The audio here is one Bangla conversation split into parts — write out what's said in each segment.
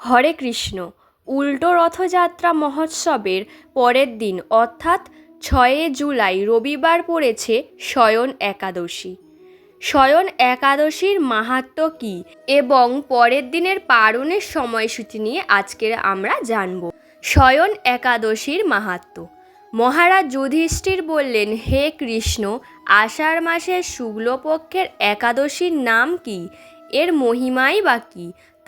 হরে কৃষ্ণ। উল্টো রথযাত্রা মহোৎসবের পরের দিন, অর্থাৎ ছয়ে জুলাই, রবিবার পড়েছে শয়ন একাদশী। শয়ন একাদশীর মাহাত্ম্য কী এবং পরের দিনের পারণের সময়সূচি নিয়ে আজকের আমরা জানব। শয়ন একাদশীর মাহাত্ম্য মহারাজ যুধিষ্ঠির বললেন, হে কৃষ্ণ, আষাঢ় মাসের শুক্লপক্ষের একাদশীর নাম কি? এর মহিমাই বা কী?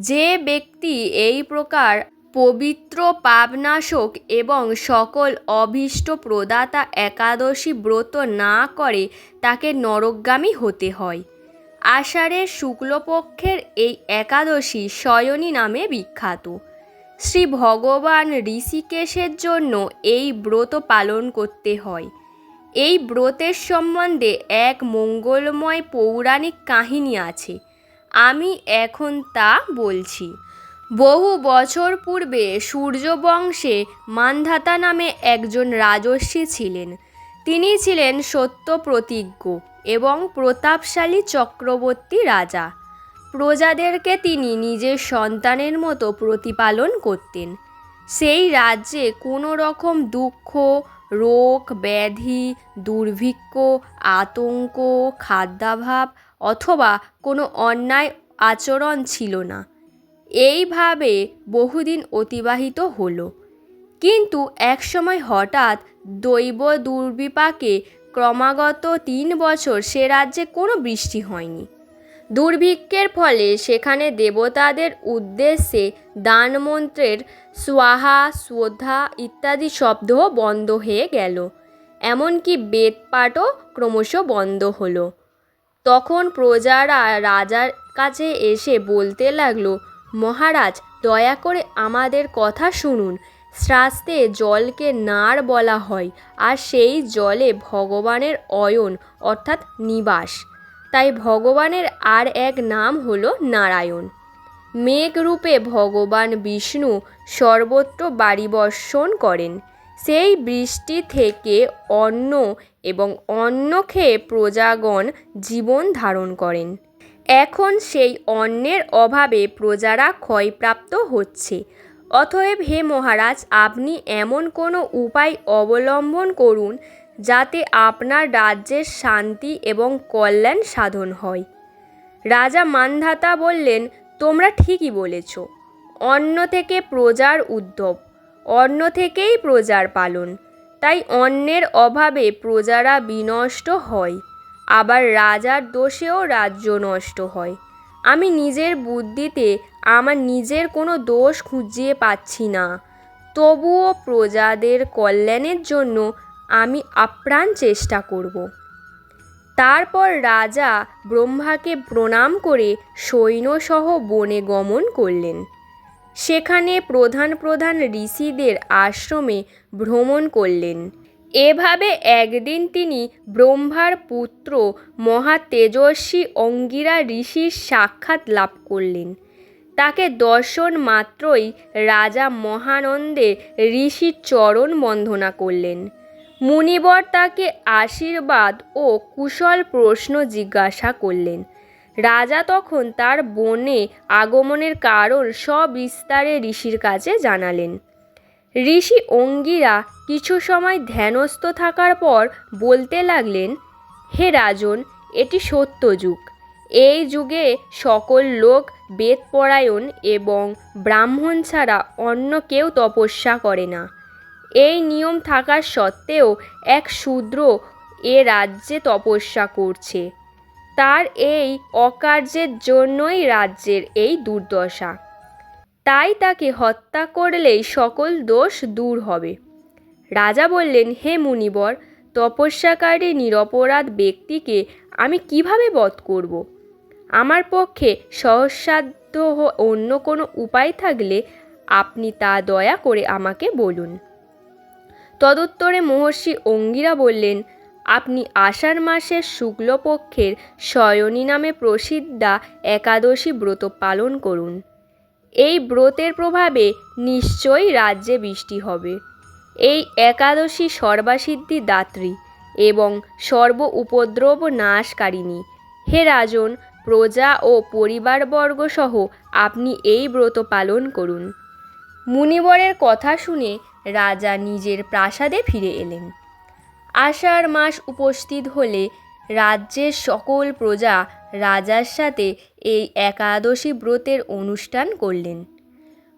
যে ব্যক্তি এই প্রকার পবিত্র পাপনাশক এবং সকল অভীষ্ট প্রদাতা একাদশী ব্রত না করে তাকে নরকগামী হতে হয়। আষাঢ়ের শুক্লপক্ষের এই একাদশী শয়নী নামে বিখ্যাত। শ্রী ভগবান ঋষিকেশের জন্য এই ব্রত পালন করতে হয়। এই ব্রতের সম্বন্ধে এক মঙ্গলময় পৌরাণিক কাহিনী আছে। আমি এখন তা বলছি। বহু বছর পূর্বে সূর্যবংশে মান্ধাতা নামে একজন রাজর্ষি ছিলেন। তিনি ছিলেন সত্য প্রতিজ্ঞ এবং প্রতাপশালী চক্রবর্তী রাজা। প্রজাদেরকে তিনি নিজের সন্তানের মতো প্রতিপালন করতেন। সেই রাজ্যে কোনো রকম দুঃখ রোগ, ব্যাধি, দুর্ভিক্ষ, আতঙ্ক, খাদ্যাভাব অথবা কোনো অন্যায় আচরণ ছিল না। এইভাবে বহুদিন অতিবাহিত হলো। কিন্তু একসময় হঠাৎ দৈব দুর্বিপাকে ক্রমাগত তিন বছর সে রাজ্যে কোনো বৃষ্টি হয়নি। দুর্ভিক্ষের ফলে সেখানে দেবতাদের উদ্দেশ্যে দানমন্ত্রের স্বাহা, শ্রদ্ধা ইত্যাদি শব্দও বন্ধ হয়ে গেল। এমনকি বেদপাঠও ক্রমশ বন্ধ হলো। তখন প্রজারা রাজার কাছে এসে বলতে লাগল, মহারাজ, দয়া করে আমাদের কথা শুনুন। শাস্ত্রে জলকে নার বলা হয়, আর সেই জলে ভগবানের অয়ন, অর্থাৎ নিবাস। তাই ভগবানের আর এক নাম হল নারায়ণ। মেঘরূপে ভগবান বিষ্ণু সর্বত্র বাড়িবর্ষণ করেন। সেই বৃষ্টি থেকে অন্ন এবং অন্ন খেয়ে প্রজাগণ জীবন ধারণ করেন। এখন সেই অন্নের অভাবে প্রজারা ক্ষয়প্রাপ্ত হচ্ছে। অতএব হে মহারাজ, আপনি এমন কোনো উপায় অবলম্বন করুন যাতে আপনার রাজ্যের শান্তি এবং কল্যাণ সাধন হয়। রাজা মান্ধাতা বললেন, তোমরা ঠিকই বলেছ। অন্ন থেকে প্রজার উদ্যোগ অন্ন থেকেই প্রজার পালন। তাই অন্যের অভাবে প্রজারা বিনষ্ট হয়, আবার রাজার দোষেও রাজ্য নষ্ট হয়। আমি নিজের বুদ্ধিতে আমার নিজের কোনো দোষ খুঁজিয়ে পাচ্ছি না। তবুও প্রজাদের কল্যাণের জন্য আমি আপ্রাণ চেষ্টা করব। তারপর রাজা ব্রহ্মাকে প্রণাম করে সৈন্যসহ বনে গমন করলেন। সেখানে প্রধান প্রধান ঋষিদের আশ্রমে ভ্রমণ করলেন। এভাবে একদিন তিনি ব্রহ্মার পুত্র মহা তেজস্বী অঙ্গিরা ঋষির সাক্ষাৎ লাভ করলেন। তাকে দর্শন মাত্রই রাজা মহানন্দে ঋষির চরণ বন্দনা করলেন। মুনিবর তাকে আশীর্বাদ ও কুশল প্রশ্ন জিজ্ঞাসা করলেন। রাজা তখন তার বনে আগমনের কারণ সবিস্তারে ঋষির কাছে জানালেন। ঋষি অঙ্গিরা কিছু সময় ধ্যানস্থ থাকার পর বলতে লাগলেন, হে রাজন, এটি সত্য যুগ। এই যুগে সকল লোক বেদপরায়ণ এবং ব্রাহ্মণ ছাড়া অন্য কেউ তপস্যা করে না। এই নিয়ম থাকা সত্ত্বেও এক শূদ্র এ রাজ্যে তপস্যা করছে। তার এই অকার্যের জন্যই রাজ্যের এই দুর্দশা। তাই তাকে হত্যা করলেই সকল দোষ দূর হবে। রাজা বললেন, হে মুনিবর, তপস্যাকারী নিরপরাধ ব্যক্তিকে আমি কীভাবে বধ করব? আমার পক্ষে সহসাধ্য অন্য কোনো উপায় থাকলে আপনি তা দয়া করে আমাকে বলুন। তদুত্তরে মহর্ষি অঙ্গিরা বললেন, আপনি আষাঢ় মাসের শুক্লপক্ষের শয়নী নামে প্রসিদ্ধা একাদশী ব্রত পালন করুন। এই ব্রতের প্রভাবে নিশ্চয়ই রাজ্যে বৃষ্টি হবে। এই একাদশী সর্বাসিদ্ধি দাত্রী এবং সর্ব উপদ্রব নাশকারিণী। হে রাজন, প্রজা ও পরিবারবর্গসহ আপনি এই ব্রত পালন করুন। মুনিবরের কথা শুনে রাজা নিজের প্রাসাদে ফিরে এলেন। আষাঢ় মাস উপস্থিত হলে রাজ্যের সকল প্রজা রাজার সাথে এই একাদশী ব্রতের অনুষ্ঠান করলেন।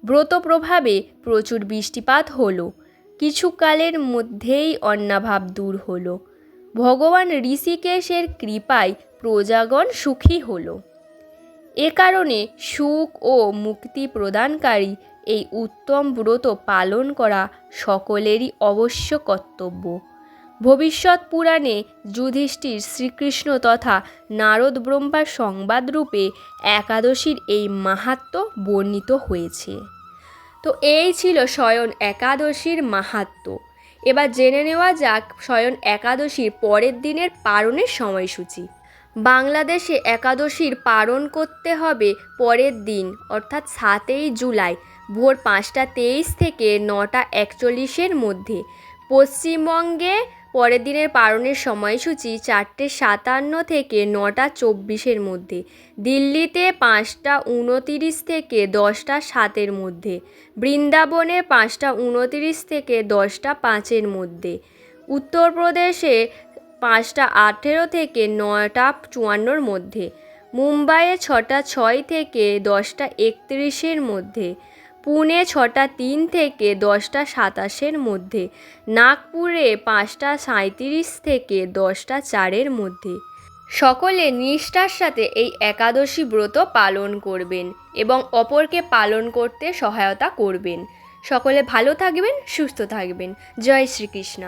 ব্রত প্রভাবে প্রচুর বৃষ্টিপাত হলো। কিছুকালের মধ্যেই অন্নাভাব দূর হলো। ভগবান ঋষিকেশের কৃপায় প্রজাগণ সুখী হলো। এ কারণে সুখ ও মুক্তি প্রদানকারী এই উত্তম ব্রত পালন করা সকলেরই অবশ্য কর্তব্য। ভবিষ্যৎ পুরাণে যুধিষ্ঠির শ্রীকৃষ্ণ তথা নারদ ব্রহ্মার সংবাদরূপে একাদশীর এই মাহাত্ম্য বর্ণিত হয়েছে। তো এই ছিল স্বয়ন একাদশীর মাহাত্ম্য এবার জেনে নেওয়া যাক স্বয়ন একাদশীর পরের দিনের পারণের সময়সূচি। বাংলাদেশে একাদশীর পালন করতে হবে পরের দিন, অর্থাৎ সাতই জুলাই। ভোর পাঁচটা তেইশ থেকে নটা একচল্লিশের মধ্যে। পশ্চিমবঙ্গে পরের দিনের পালনের সময়সূচি চারটে সাতান্ন থেকে নটা চব্বিশের মধ্যে। দিল্লিতে পাঁচটা উনতিরিশ থেকে দশটা সাতের মধ্যে। বৃন্দাবনে পাঁচটা উনতিরিশ থেকে দশটা পাঁচের মধ্যে। উত্তরপ্রদেশে পাঁচটা আঠেরো থেকে নটা চুয়ান্নর মধ্যে। মুম্বাইয়ে ছটা ছয় থেকে দশটা একত্রিশের মধ্যে। পুনে ছটা তিন থেকে দশটা সাতাশের মধ্যে, নাগপুরে পাঁচটা সাঁইত্রিশ থেকে দশটা চারের মধ্যে। সকলে নিষ্ঠার সাথে এই একাদশী ব্রত পালন করবেন এবং অপরকে পালন করতে সহায়তা করবেন। সকলে ভালো থাকবেন, সুস্থ থাকবেন। জয় শ্রীকৃষ্ণ।